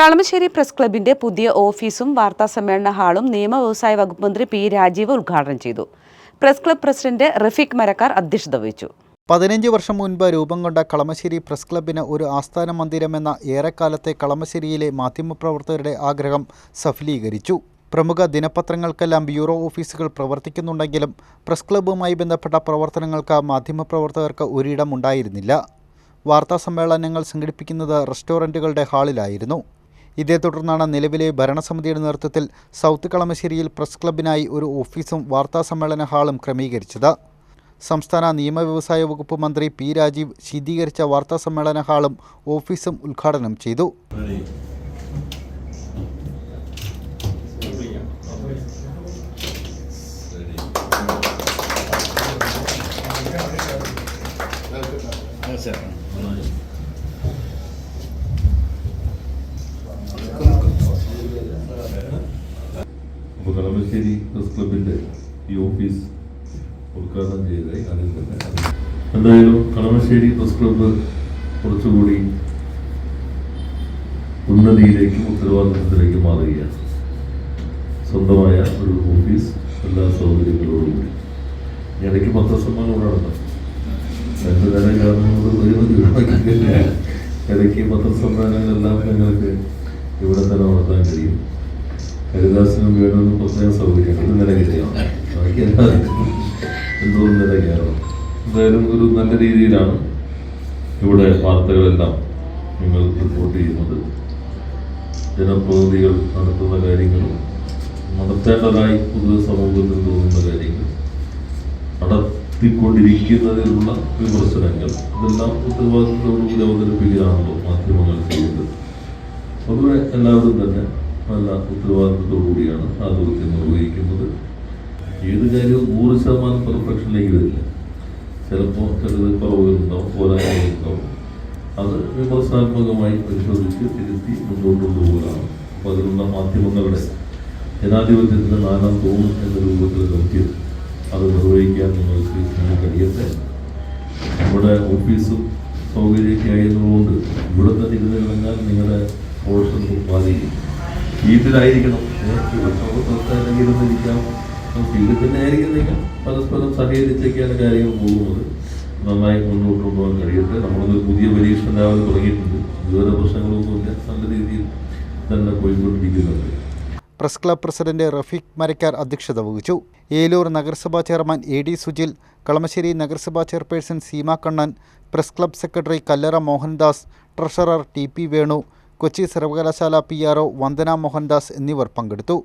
Kalamassery press ക്ലബിന്റെ പുതിയ ഓഫീസും വാർത്താ സമ്മേളന ഹാളും നിയമ വ്യവസായ വകുപ്പ് മന്ത്രി പി രാജീവ് ഉദ്ഘാടനം ചെയ്തു. Press club president Rafeeq Marakkar അധ്യക്ഷത വഹിച്ചു. പതിനഞ്ച് വർഷം മുൻപ് രൂപം കൊണ്ട കളമശ്ശേരി പ്രസ് ക്ലബിന് ഒരു ആസ്ഥാന മന്ദിരമെന്ന ഏറെക്കാലത്തെ കളമശ്ശേരിയിലെ മാധ്യമപ്രവർത്തകരുടെ ആഗ്രഹം സഫലീകരിച്ചു. പ്രമുഖ ദിനപത്രങ്ങൾക്കെല്ലാം ബ്യൂറോ ഓഫീസുകൾ പ്രവർത്തിക്കുന്നുണ്ടെങ്കിലും പ്രസ് ക്ലബ്ബുമായി ബന്ധപ്പെട്ട പ്രവർത്തനങ്ങൾക്ക് മാധ്യമപ്രവർത്തകർക്ക് ഒരിടം ഉണ്ടായിരുന്നില്ല. വാർത്താ സമ്മേളനങ്ങൾ സംഘടിപ്പിക്കുന്നത് റെസ്റ്റോറന്റുകളുടെ ഹാളിലായിരുന്നു. ഇതേ തുടർന്നാണ് നിലവിലെ ഭരണസമിതിയുടെ നേതൃത്വത്തിൽ സൗത്ത് കളമശ്ശേരിയിൽ പ്രസ് ക്ലബിനായി ഒരു ഓഫീസും വാർത്താസമ്മേളന ഹാളും ക്രമീകരിച്ചത്. സംസ്ഥാന നിയമ വ്യവസായ വകുപ്പ് മന്ത്രി പി രാജീവ് ശീതീകരിച്ച വാർത്താസമ്മേളന ഹാളും ഓഫീസും ഉദ്ഘാടനം ചെയ്തു. കളമശ്ശേരി പ്രസ് ക്ലബിന്റെ ഈ ഓഫീസ് ഉദ്ഘാടനം ചെയ്തതായി അതിൽ തന്നെ. എന്തായാലും കളമശ്ശേരി പ്രസ് ക്ലബ്ബ് കുറച്ചുകൂടി ഉന്നതിയിലേക്കും ഉത്തരവാദിത്വത്തിലേക്കും മാറുകയാണ്. സ്വന്തമായ ഒരു ഓഫീസ് എല്ലാ സൗകര്യങ്ങളോടുകൂടി. ഇടയ്ക്ക് പത്രസമ്മേളനം ഇവിടെ നടന്നു രണ്ട് കയറുന്നത് പരിമിതി ഒഴിവാക്കിയിട്ടില്ല ഇടയ്ക്ക് പത്രസമ്മേളനങ്ങളെല്ലാം ഞങ്ങൾക്ക് ഇവിടെ തന്നെ നടത്താൻ കഴിയും. ഹരിദാസിനും വേണമെന്ന് പ്രത്യേകം സൗകര്യം ഒരു നില കയറിയാണ് ബാക്കി എല്ലാവർക്കും എന്തോരം നില എന്തായാലും ഒരു നല്ല രീതിയിലാണ് ഇവിടെ വാർത്തകളെല്ലാം നിങ്ങൾ റിപ്പോർട്ട് ചെയ്യുന്നത്. ജനപ്രതിനിധികൾ നടത്തുന്ന കാര്യങ്ങളും നടത്തേണ്ടതായി പൊതു സമൂഹത്തിൽ തോന്നുന്ന കാര്യങ്ങൾ നടത്തിക്കൊണ്ടിരിക്കുന്നതിലുള്ള വിമർശനങ്ങൾ ഇതെല്ലാം ഉത്തരവാദിത്തത്തോടുകൂടി അവതരിപ്പിക്കുകയാണല്ലോ മാധ്യമങ്ങൾ ചെയ്യുന്നത്. പൊതുവെ എല്ലാവരും തന്നെ നല്ല ഉത്തരവാദിത്വത്തോടുകൂടിയാണ് ആ ദൗത്യം നിർവഹിക്കുന്നത്. ഏത് കാര്യവും നൂറ് ശതമാനം പെർഫെക്ഷനിലേക്ക് വരില്ല. ചിലപ്പോൾ ചിലത് കുറവുകളുണ്ടാവും പോരായ്മകളുണ്ടാവും. അത് വിമർശനാത്മകമായി പരിശോധിച്ച് തിരുത്തി മുന്നോട്ട് കൊണ്ടുപോകലാണ്. അപ്പോൾ അതിലുള്ള മാധ്യമങ്ങളുടെ ജനാധിപത്യത്തിന്റെ നാലാം തൂൺ എന്ന രൂപത്തിൽ ദൗത്യം അത് നിർവഹിക്കാൻ നിങ്ങൾക്ക് കഴിയട്ടെ. നമ്മുടെ ഓഫീസും സൗകര്യമൊക്കെ ആയതുകൊണ്ട് ഇവിടെ തന്നെ ഇരുന്ന് നിങ്ങളുടെ പോർഷൻ ബാധിക്കും വീട്ടിലായിരിക്കണം പരസ്പരം സഹകരിച്ചൊക്കെയാണ് കാര്യങ്ങൾ പോകുന്നത്. നന്നായി മുന്നോട്ട് കൊണ്ടുപോകാൻ കഴിയട്ടെ. നമ്മളൊരു പുതിയ പരീക്ഷ രാവിലെ തുടങ്ങിയിട്ടുണ്ട്. ഇതുവരെ പ്രശ്നങ്ങളൊന്നുമില്ല. നല്ല രീതിയിൽ തന്നെ പോയിക്കൊണ്ടിരിക്കുന്നുണ്ട് press club president Rafeeq Marakkar അധ്യക്ഷത വഹിച്ചു. ഏലൂർ നഗരസഭാ chairman A D Sujil Kalamassery നഗരസഭാ chairperson Seema Kannan press club secretary Kallara Mohandas treasurer T P Venu Kochi സർവകലാശാല P R O Vandana Mohandas എന്നിവർ പങ്കെടുത്തു